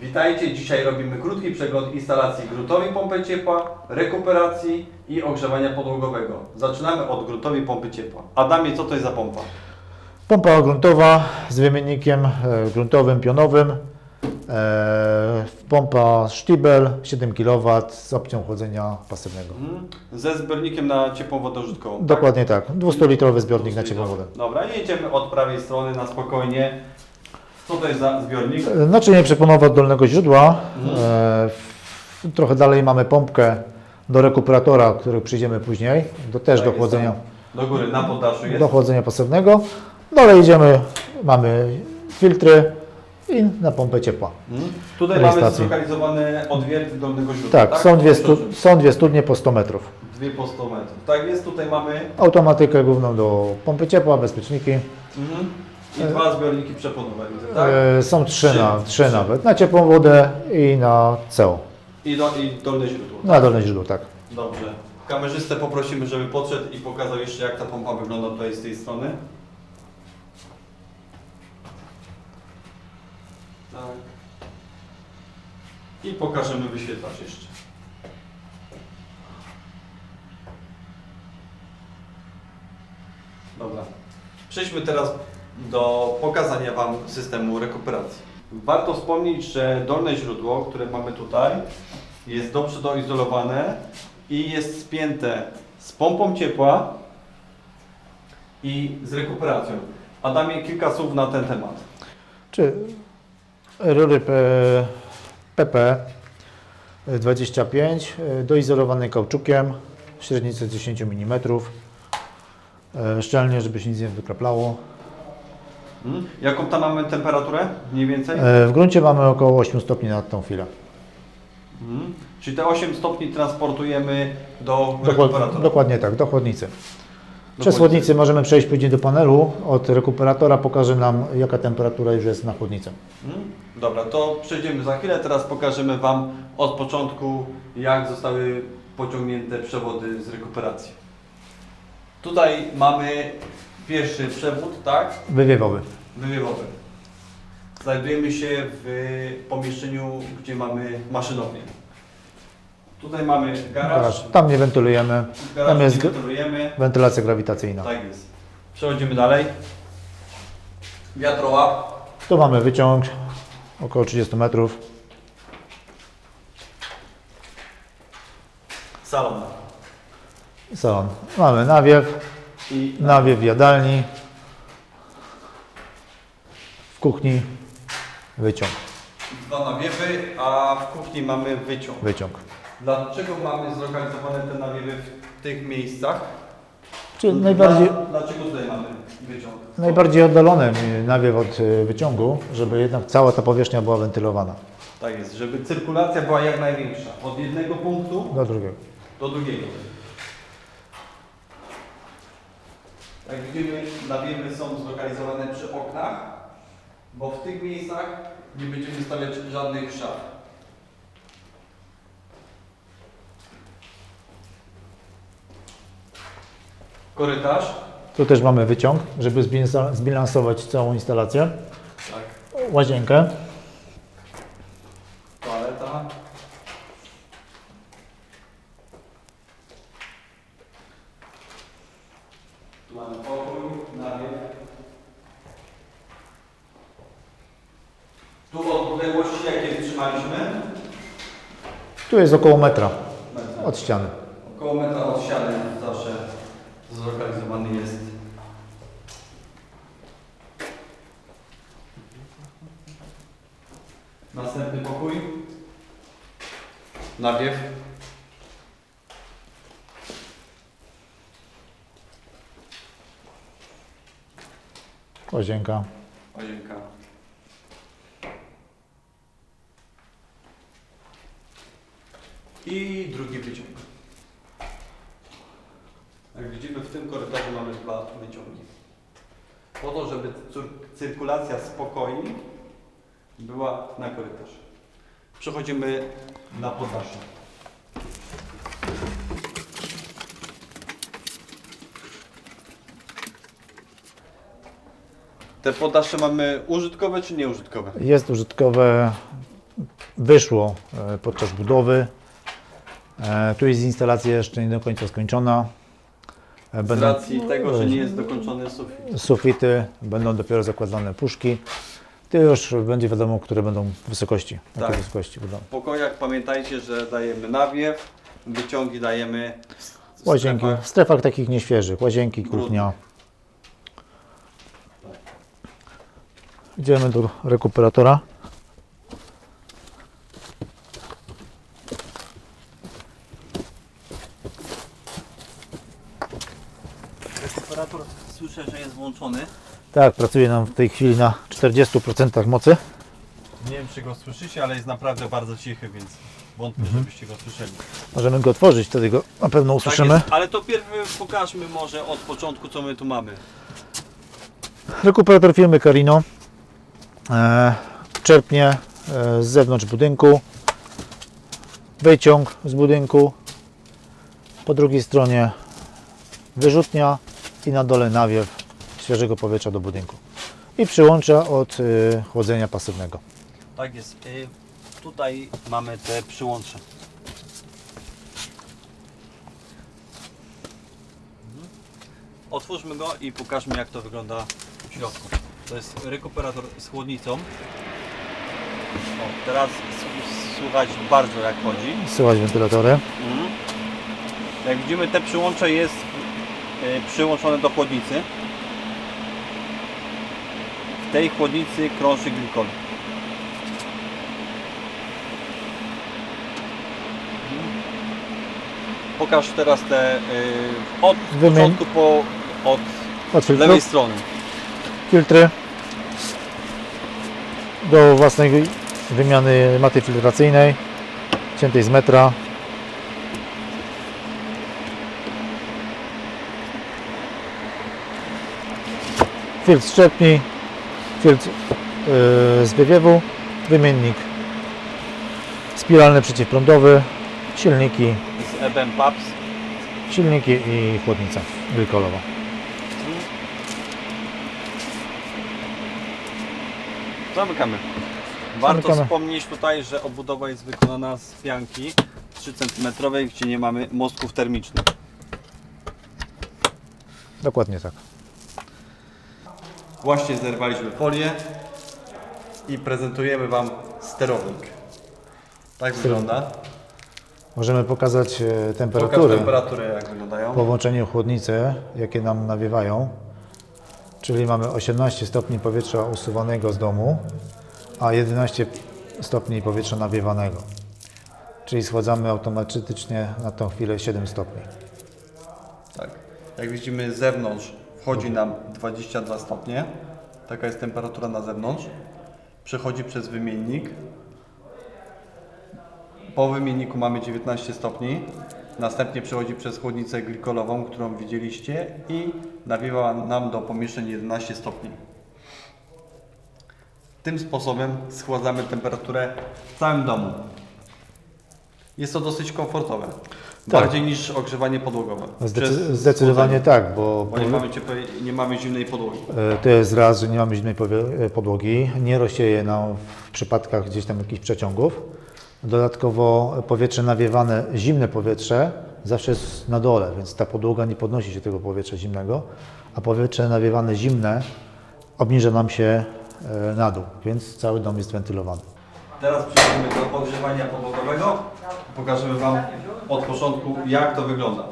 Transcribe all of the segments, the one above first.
Witajcie, dzisiaj robimy krótki przegląd instalacji grutowej pompy ciepła, rekuperacji i ogrzewania podłogowego. Zaczynamy od grutowej pompy ciepła. Adamie, co to jest za pompa? Pompa gruntowa z wymiennikiem e, gruntowym, pionowym. E, pompa Stiebel 7 kW z opcją chłodzenia pasywnego. Mhm. Ze zbiornikiem na ciepłą wodę użytkową. tak? Dokładnie tak. 200-litrowy zbiornik na ciepłą wodę. Dobra, i jedziemy od prawej strony na spokojnie. Co to jest za zbiornik? Naczynie przeponowe od dolnego źródła. Mhm. E, w- trochę dalej mamy pompkę do rekuperatora, o których przyjdziemy później. Do, też Tak do jest chłodzenia, tam. Do góry, na poddaszu jest. do chłodzenia pasywnego. Dalej idziemy, mamy filtry i na pompę ciepła. Mhm. Tutaj mamy Rejestracji. zlokalizowane odwierty dolnego źródła. Tak, są, dwie stu, są dwie studnie po 100 metrów. Dwie po 100 metrów. Tak jest, tutaj mamy Automatykę główną do pompy ciepła, bezpieczniki. mhm. I dwa zbiorniki przeponowe, widzę, tak? E, są trzy, na, trzy Trzy. nawet. Na ciepłą wodę i na CO. I, do, I dolne źródło. Na dolne źródło, tak. Dobrze. Kamerzystę poprosimy, żeby podszedł i pokazał jeszcze jak ta pompa wygląda tutaj z tej strony. Tak. I pokażemy wyświetlacz jeszcze. Dobra. Przejdźmy teraz do pokazania Wam systemu rekuperacji. Warto wspomnieć, że dolne źródło, które mamy tutaj, jest dobrze doizolowane i jest spięte z pompą ciepła i z rekuperacją. Adamie, kilka słów na ten temat. Czy rury PP 25 e, doizolowane kauczukiem, średnicę 10 mm. e, Szczelnie, żeby się nic nie wykraplało. Mhm. Jaką tam mamy temperaturę mniej więcej? E, W gruncie mamy około 8 stopni na tą chwilę. Mhm. Czyli te 8 stopni transportujemy do Dokład, rekuperatora. dokładnie tak, do chłodnicy. Przez chłodnicy. chłodnicę możemy przejść później do panelu. Od rekuperatora pokaże nam, jaka temperatura już jest na chłodnicy. Mhm. Dobra, to przejdziemy za chwilę. Teraz pokażemy Wam od początku, jak zostały pociągnięte przewody z rekuperacji. Tutaj mamy pierwszy przewód, tak? Wywiewowy. Wywiewowy. Znajdujemy się w pomieszczeniu, gdzie mamy maszynownię. Tutaj mamy garaż. Garaż. Tam nie wentylujemy. W garażu Tam jest wentylujemy. Wentylacja grawitacyjna. Tak jest. Przechodzimy dalej. Wiatrołap. Tu mamy wyciąg około 30 metrów. Salon. Salon. Mamy nawiew, I nawiew w jadalni, kuchni wyciąg, dwa nawiewy, a w kuchni mamy wyciąg. wyciąg. Dlaczego mamy zlokalizowane te nawiewy w tych miejscach? Czyli najbardziej, Dla, dlaczego tutaj mamy wyciąg? najbardziej oddalony nawiew od y, wyciągu, żeby jednak cała ta powierzchnia była wentylowana Tak jest, żeby cyrkulacja była jak największa. Od jednego punktu do drugiego. do drugiego. Jak widzimy, nawiewy są zlokalizowane przy oknach, bo w tych miejscach nie będziemy stawiać żadnych szaf. Korytarz. Tu też mamy wyciąg, żeby zbilansować całą instalację. Tak. Łazienkę. Toaleta. Tu mamy pokój, nawiew. Tu odległości jakie trzymaliśmy? Tu jest około metra Metra. od ściany. Około metra od ściany zawsze zlokalizowany jest. Następny pokój. Nawiew. Łazienka. Łazienka. I drugi wyciąg. Jak widzimy w tym korytarzu mamy dwa wyciągi. Po to, żeby cyrkulacja spokoi była na korytarzu. Przechodzimy na poddasze. Te poddasze mamy użytkowe czy nieużytkowe? Jest użytkowe wyszło e, podczas budowy. E, Tu jest instalacja jeszcze nie do końca skończona. E, Z Będą racji tego, że nie jest dokończony sufit. sufity, będą dopiero zakładane puszki. To już będzie wiadomo, które będą wysokości. Jakie Tak. wysokości będą. W pokojach pamiętajcie, że dajemy nawiew, wyciągi dajemy w Łazienki, strefach. w strefach takich nieświeżych, łazienki, kuchnia. Idziemy do rekuperatora. Rekuperator słyszę, że jest włączony. Tak, pracuje nam w tej chwili na 40% mocy. Nie wiem, czy go słyszycie, ale jest naprawdę bardzo cichy, więc wątpię, Mhm. żebyście go słyszeli. Możemy go otworzyć, wtedy go na pewno usłyszymy. Tak ale to pierw pokażmy może od początku, co my tu mamy. Rekuperator firmy Carino e, czerpnie e, z zewnątrz budynku, wyciąg z budynku, po drugiej stronie wyrzutnia i na dole nawiew świeżego powietrza do budynku i przyłącza od e, chłodzenia pasywnego. Tak jest. Y, tutaj mamy te przyłącze. Mhm. Otwórzmy go i pokażmy jak to wygląda w środku. To jest rekuperator z chłodnicą. O, teraz s- słuchać bardzo jak chodzi. Słychać wentylatory. Mhm. Jak widzimy te przyłącze jest y, przyłączone do chłodnicy. Tej chłodnicy krąży glikol. Pokaż teraz te y, od Wymień. początku po od Od filtrów, lewej strony. filtry do własnej wymiany maty filtracyjnej ciętej z metra. Filtr szczepni, filtr yy, z wywiewu, wymiennik spiralny przeciwprądowy, silniki, z EBM PAPS. silniki i chłodnica glykolowa. Zamykamy. Warto Zamykamy. wspomnieć tutaj, że obudowa jest wykonana z pianki 3 cm, gdzie nie mamy mostków termicznych. Dokładnie tak. Właśnie zerwaliśmy folię i prezentujemy Wam sterownik. Tak wygląda. Możemy pokazać e, Pokaż temperatury temperaturę jak wyglądają. po włączeniu chłodnicy, jakie nam nawiewają. Czyli mamy 18 stopni powietrza usuwanego z domu, a 11 stopni powietrza nawiewanego. Czyli schładzamy automatycznie na tą chwilę 7 stopni. Tak. Jak widzimy z zewnątrz wchodzi nam 22 stopnie. Taka jest temperatura na zewnątrz. Przechodzi przez wymiennik. Po wymienniku mamy 19 stopni. Następnie przechodzi przez chłodnicę glikolową, którą widzieliście i nawiewa nam do pomieszczeń 11 stopni. Tym sposobem schładzamy temperaturę w całym domu. Jest to dosyć komfortowe. Bardziej niż ogrzewanie podłogowe. Zdecy- Przez zdecydowanie tak, bo Bo nie mamy, ciepłej, nie mamy zimnej podłogi. e, to jest raz, że nie mamy zimnej e, podłogi, nie rozsieje nam w przypadkach gdzieś tam jakichś przeciągów. Dodatkowo powietrze nawiewane, zimne powietrze zawsze jest na dole, więc ta podłoga nie podnosi się tego powietrza zimnego, a powietrze nawiewane zimne obniża nam się e, na dół, więc cały dom jest wentylowany. Teraz przejdziemy do ogrzewania podłogowego. Pokażemy Wam od początku jak to wygląda.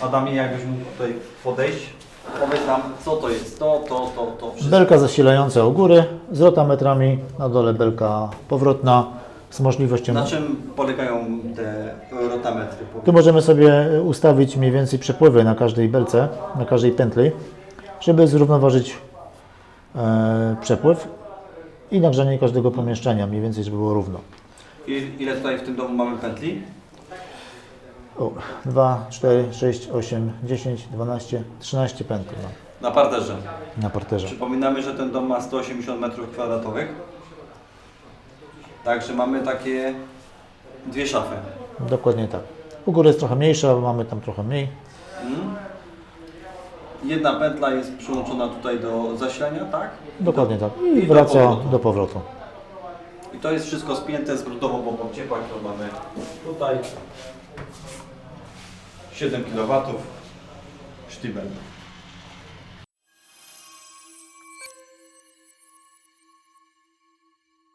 Adamie, jakbyś mógł tutaj podejść. Powiedz nam co to jest. To, to, to, to wszystko. Belka zasilająca u góry z rotametrami, na dole belka powrotna z możliwością... Na czym polegają te rotametry? Tu możemy sobie ustawić mniej więcej przepływy na każdej belce, na każdej pętli, żeby zrównoważyć e, przepływ i nagrzanie każdego pomieszczenia, mniej więcej, żeby było równo. I, ile tutaj w tym domu mamy pętli? O, 2, 4, 6, 8, 10, 12, 13 pętli mam Na parterze. na parterze. Przypominamy, że ten dom ma 180 m2. Także mamy takie dwie szafy. Dokładnie tak. U góry jest trochę mniejsza, bo mamy tam trochę mniej. Mhm. Jedna pętla jest przyłączona tutaj do zasilania, tak? Dokładnie tak. I I do wraca powrotu. do powrotu. I to jest wszystko spięte z grudową bombą ciepła, którą mamy tutaj. 7 kW. Sztybel.